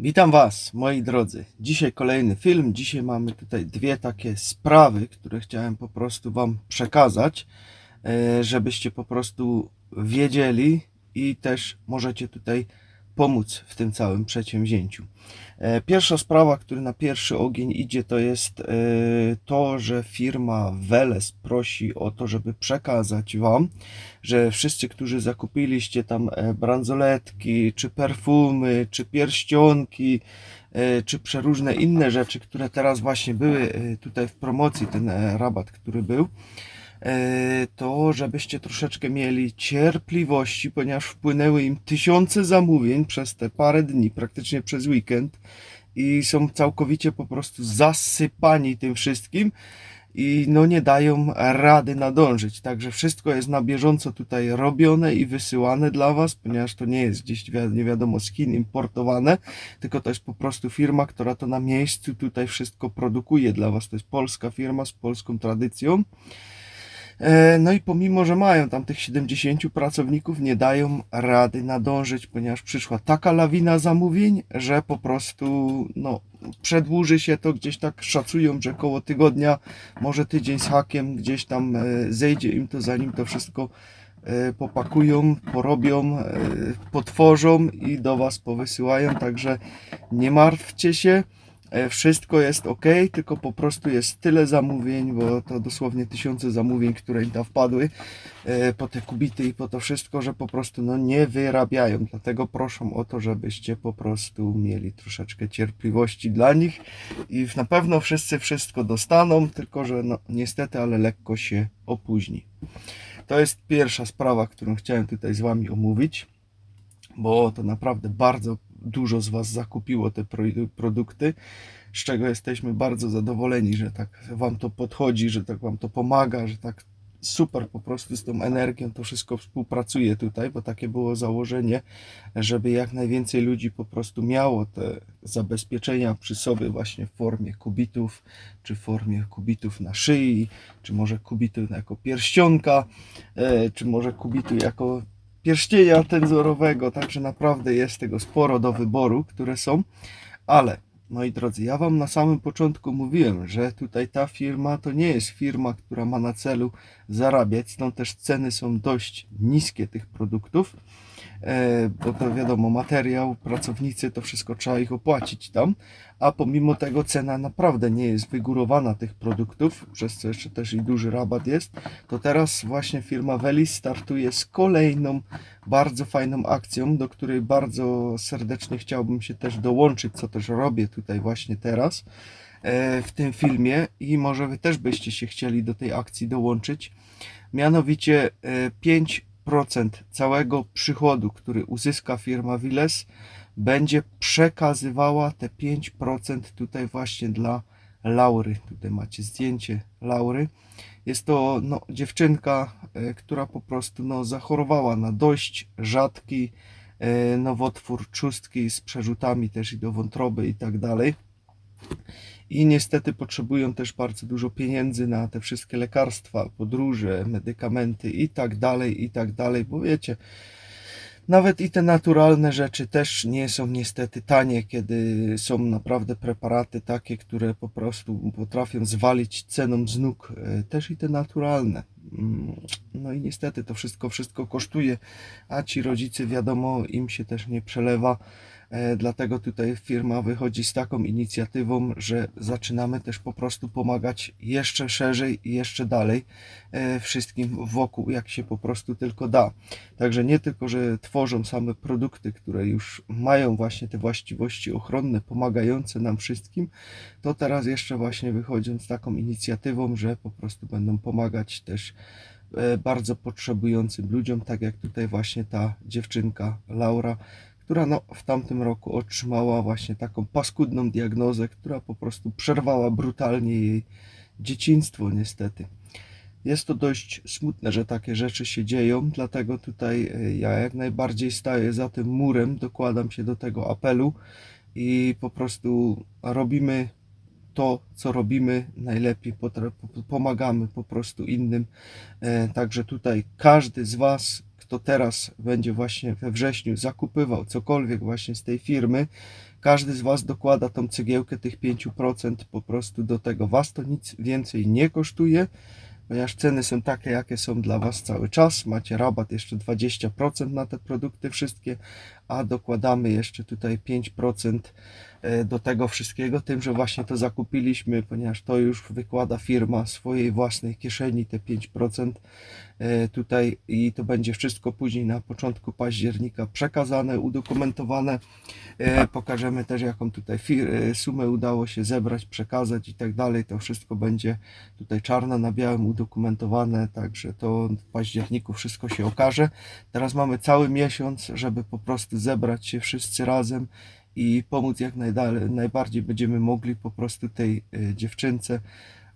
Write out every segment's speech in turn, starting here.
Witam Was, moi drodzy. Dzisiaj kolejny film. Dzisiaj mamy tutaj dwie takie sprawy, które chciałem po prostu Wam przekazać, e, żebyście po prostu wiedzieli i też możecie tutaj pomóc w tym całym przedsięwzięciu. E, Pierwsza sprawa, która na pierwszy ogień idzie, to jest e, to, że firma Veles prosi o to, żeby przekazać Wam, że wszyscy, którzy zakupiliście tam e, bransoletki, czy perfumy, czy pierścionki, czy przeróżne inne rzeczy, które teraz właśnie były tutaj w promocji, ten rabat, który był, to żebyście troszeczkę mieli cierpliwości, ponieważ wpłynęły im tysiące zamówień przez te parę dni, praktycznie przez weekend i są całkowicie po prostu zasypani tym wszystkim i no nie dają rady nadążyć. Także wszystko jest na bieżąco tutaj robione i wysyłane dla Was, ponieważ to nie jest gdzieś nie wiadomo z Chin importowane, tylko to jest po prostu firma, która to na miejscu tutaj wszystko produkuje dla Was. To jest polska firma z polską tradycją. E, No i pomimo, że mają tam tych 70 pracowników, nie dają rady nadążyć, ponieważ przyszła taka lawina zamówień, że po prostu no, przedłuży się to gdzieś tak szacują, że koło tygodnia, może tydzień z hakiem, gdzieś tam e, zejdzie im to, zanim to wszystko e, popakują, porobią, potworzą i do Was powysyłają. Także nie martwcie się. E, Wszystko jest ok, tylko po prostu jest tyle zamówień, bo to dosłownie tysiące zamówień, które im tam wpadły e, po te kubity i po to wszystko, że po prostu no, nie wyrabiają. Dlatego proszę o to, żebyście po prostu mieli troszeczkę cierpliwości dla nich i na pewno wszyscy wszystko dostaną, tylko że no, niestety, ale lekko się opóźni. To jest pierwsza sprawa, którą chciałem tutaj z Wami omówić, bo to naprawdę bardzo dużo z Was zakupiło te pro- produkty, z czego jesteśmy bardzo zadowoleni, że tak Wam to podchodzi, że tak Wam to pomaga, że tak super po prostu z tą energią to wszystko współpracuje tutaj, bo takie było założenie, żeby jak najwięcej ludzi po prostu miało te zabezpieczenia przy sobie właśnie w formie kubitów, czy w formie kubitów na szyi, czy może kubitu jako pierścionka, e, czy może kubitu jako pierścienia tenzorowego, także naprawdę jest tego sporo do wyboru, które są, ale moi drodzy, ja Wam na samym początku mówiłem, że tutaj ta firma to nie jest firma, która ma na celu zarabiać, stąd też ceny są dość niskie tych produktów, E, bo to wiadomo, materiał, pracownicy, to wszystko trzeba ich opłacić tam, a pomimo tego cena naprawdę nie jest wygórowana tych produktów, przez co jeszcze też i duży rabat jest, to teraz właśnie firma Velis startuje z kolejną bardzo fajną akcją, do której bardzo serdecznie chciałbym się też dołączyć, co też robię tutaj właśnie teraz e, w tym filmie i może Wy też byście się chcieli do tej akcji dołączyć. Mianowicie e, 5 10% całego przychodu, który uzyska firma Wiles, będzie przekazywała te 5% tutaj właśnie dla Laury. Tutaj macie zdjęcie Laury. Jest to no, dziewczynka, e, która po prostu no, zachorowała na dość rzadki e, nowotwór trzustki z przerzutami też i do wątroby i tak dalej. I niestety potrzebują też bardzo dużo pieniędzy na te wszystkie lekarstwa, podróże, medykamenty i tak dalej, i tak dalej, bo wiecie, nawet i te naturalne rzeczy też nie są niestety tanie, kiedy są naprawdę preparaty takie, które po prostu potrafią zwalić ceną z nóg. e, Też i te naturalne. Mm, No i niestety to wszystko, wszystko kosztuje, a ci rodzice wiadomo im się też nie przelewa. E, Dlatego tutaj firma wychodzi z taką inicjatywą, że zaczynamy też po prostu pomagać jeszcze szerzej i jeszcze dalej e, wszystkim wokół, jak się po prostu tylko da. Także nie tylko, że tworzą same produkty, które już mają właśnie te właściwości ochronne, pomagające nam wszystkim, to teraz jeszcze właśnie wychodzą z taką inicjatywą, że po prostu będą pomagać też e, bardzo potrzebującym ludziom, tak jak tutaj właśnie ta dziewczynka Laura, która no, w tamtym roku otrzymała właśnie taką paskudną diagnozę, która po prostu przerwała brutalnie jej dzieciństwo niestety. Jest to dość smutne, że takie rzeczy się dzieją, dlatego tutaj e, ja jak najbardziej staję za tym murem, dokładam się do tego apelu i po prostu robimy to, co robimy najlepiej, pomagamy po prostu innym. E, Także tutaj każdy z Was, kto teraz będzie właśnie we wrześniu zakupywał cokolwiek właśnie z tej firmy, każdy z Was dokłada tą cegiełkę tych 5% po prostu do tego. Was to nic więcej nie kosztuje, ponieważ ceny są takie, jakie są dla Was cały czas. Macie rabat jeszcze 20% na te produkty wszystkie, a dokładamy jeszcze tutaj 5% e, do tego wszystkiego, tym, że właśnie to zakupiliśmy, ponieważ to już wykłada firma swojej własnej kieszeni te 5% e, tutaj i to będzie wszystko później na początku października przekazane, udokumentowane. E, Pokażemy też jaką tutaj sumę udało się zebrać, przekazać i tak dalej. To wszystko będzie tutaj czarno na białym udokumentowane, także to w październiku wszystko się okaże. Teraz mamy cały miesiąc, żeby po prostu zebrać się wszyscy razem i pomóc jak najdalej, najbardziej będziemy mogli po prostu tej e, dziewczynce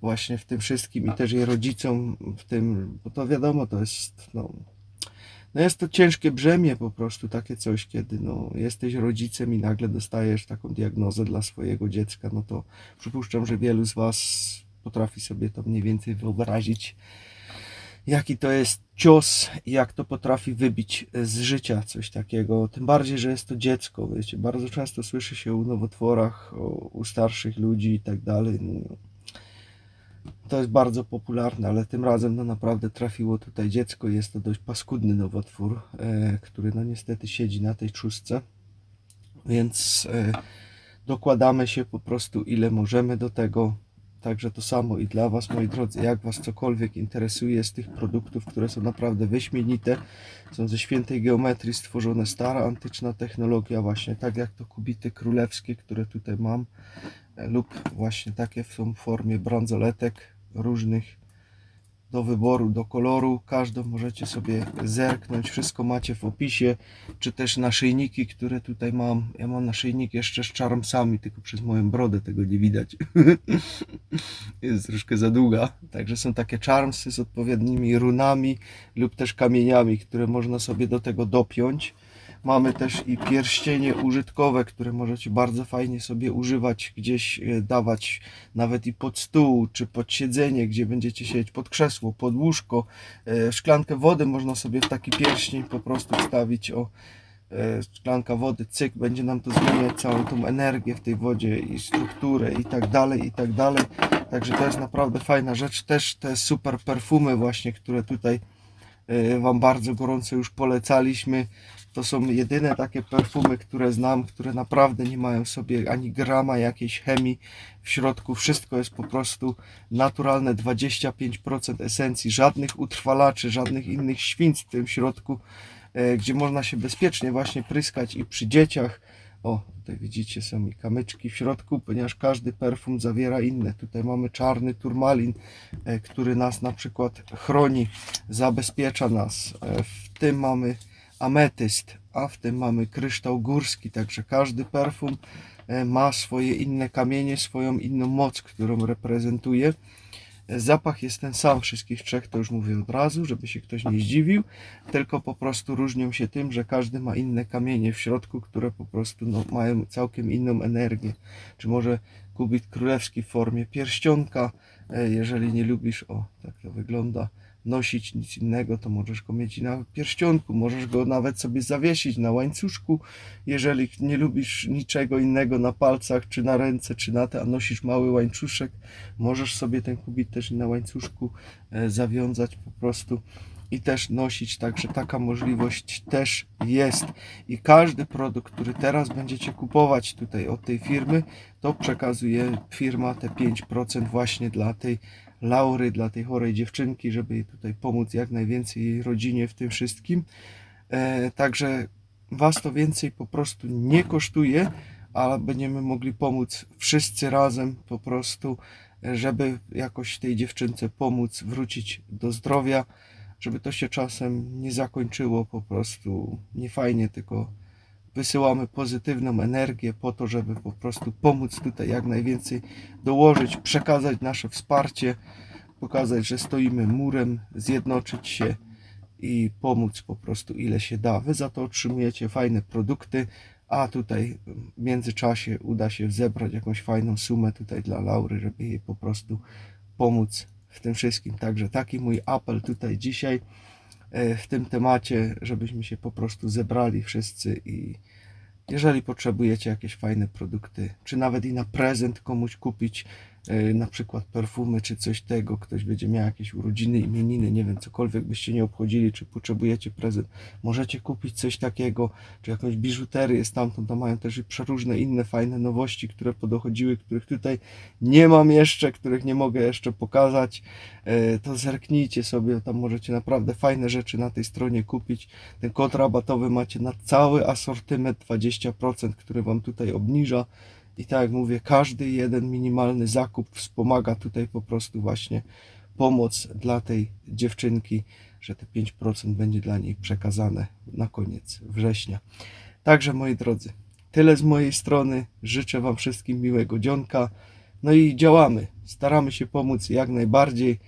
właśnie w tym wszystkim i też jej rodzicom w tym, bo to wiadomo, to jest no, no jest to ciężkie brzemię po prostu, takie coś, kiedy no, jesteś rodzicem i nagle dostajesz taką diagnozę dla swojego dziecka, no to przypuszczam, że wielu z Was potrafi sobie to mniej więcej wyobrazić, jaki to jest cios jak to potrafi wybić z życia coś takiego. Tym bardziej, że jest to dziecko, wiecie, bardzo często słyszy się o nowotworach, o, u starszych ludzi i tak dalej. No, to jest bardzo popularne, ale tym razem no naprawdę trafiło tutaj dziecko. Jest to dość paskudny nowotwór, e, który no niestety siedzi na tej trzustce. Więc e, dokładamy się po prostu ile możemy do tego. Także to samo i dla Was, moi drodzy, jak Was cokolwiek interesuje z tych produktów, które są naprawdę wyśmienite, są ze świętej geometrii stworzone, stara, antyczna technologia, właśnie tak jak to kubity królewskie, które tutaj mam, e, lub właśnie takie są w formie bransoletek różnych do wyboru, do koloru. Każdą możecie sobie zerknąć. Wszystko macie w opisie, czy też naszyjniki, które tutaj mam. Ja mam naszyjnik jeszcze z charmsami, tylko przez moją brodę tego nie widać. Jest troszkę za długa. Także są takie charmsy z odpowiednimi runami lub też kamieniami, które można sobie do tego dopiąć. Mamy też i pierścienie użytkowe, które możecie bardzo fajnie sobie używać, gdzieś e, dawać nawet i pod stół, czy pod siedzenie, gdzie będziecie siedzieć pod krzesło, pod łóżko. E, Szklankę wody można sobie w taki pierścień po prostu wstawić. O, e, szklanka wody, cyk, będzie nam to zmieniać całą tą energię w tej wodzie i strukturę i tak dalej, i tak dalej. Także to jest naprawdę fajna rzecz. Też te super perfumy właśnie, które tutaj Wam bardzo gorąco już polecaliśmy. To są jedyne takie perfumy, które znam, które naprawdę nie mają w sobie ani grama jakiejś chemii w środku. Wszystko jest po prostu naturalne, 25% esencji, żadnych utrwalaczy, żadnych innych świństw w tym środku, e, gdzie można się bezpiecznie właśnie pryskać i przy dzieciach. O, tutaj widzicie są i kamyczki w środku, ponieważ każdy perfum zawiera inne. Tutaj mamy czarny turmalin, e, który nas na przykład chroni, zabezpiecza nas. E, W tym mamy ametyst, a w tym mamy kryształ górski, także każdy perfum e, ma swoje inne kamienie, swoją inną moc, którą reprezentuje. E, Zapach jest ten sam wszystkich trzech, to już mówię od razu, żeby się ktoś nie zdziwił, tylko po prostu różnią się tym, że każdy ma inne kamienie w środku, które po prostu no, mają całkiem inną energię. Czy może kubit królewski w formie pierścionka, e, jeżeli nie lubisz, o tak to wygląda, nosić nic innego, to możesz go mieć na pierścionku, możesz go nawet sobie zawiesić na łańcuszku, jeżeli nie lubisz niczego innego na palcach, czy na ręce, czy na te, a nosisz mały łańcuszek, możesz sobie ten kubit też na łańcuszku e, zawiązać po prostu i też nosić, także taka możliwość też jest. I każdy produkt, który teraz będziecie kupować tutaj od tej firmy, to przekazuje firma te 5% właśnie dla tej Laury, dla tej chorej dziewczynki, żeby jej tutaj pomóc jak najwięcej jej rodzinie w tym wszystkim. E, także Was to więcej po prostu nie kosztuje, ale będziemy mogli pomóc wszyscy razem po prostu, żeby jakoś tej dziewczynce pomóc wrócić do zdrowia, żeby to się czasem nie zakończyło po prostu niefajnie, tylko wysyłamy pozytywną energię po to, żeby po prostu pomóc tutaj jak najwięcej dołożyć, przekazać nasze wsparcie, pokazać, że stoimy murem, zjednoczyć się i pomóc po prostu ile się da. Wy za to otrzymujecie fajne produkty, a tutaj w międzyczasie uda się zebrać jakąś fajną sumę tutaj dla Laury, żeby jej po prostu pomóc w tym wszystkim. Także taki mój apel tutaj dzisiaj. e, w tym temacie, żebyśmy się po prostu zebrali wszyscy i jeżeli potrzebujecie jakieś fajne produkty, czy nawet i na prezent komuś kupić, na przykład perfumy, czy coś tego, ktoś będzie miał jakieś urodziny, imieniny, nie wiem, cokolwiek byście nie obchodzili, czy potrzebujecie prezent, możecie kupić coś takiego, czy jakąś biżuterię stamtąd, to mają też i przeróżne inne fajne nowości, które podochodziły, których tutaj nie mam jeszcze, których nie mogę jeszcze pokazać, e, to zerknijcie sobie, tam możecie naprawdę fajne rzeczy na tej stronie kupić. Ten kod rabatowy macie na cały asortyment 20%, który Wam tutaj obniża. I tak jak mówię, każdy jeden minimalny zakup wspomaga tutaj po prostu właśnie pomoc dla tej dziewczynki, że te 5% będzie dla niej przekazane na koniec września. Także moi drodzy, tyle z mojej strony. Życzę Wam wszystkim miłego dzionka. No i działamy. Staramy się pomóc jak najbardziej.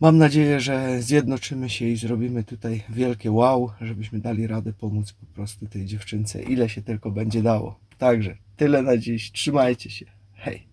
Mam nadzieję, że zjednoczymy się i zrobimy tutaj wielkie wow, żebyśmy dali radę pomóc po prostu tej dziewczynce, ile się tylko będzie dało. Także Tyle na dziś. Trzymajcie się. Hej.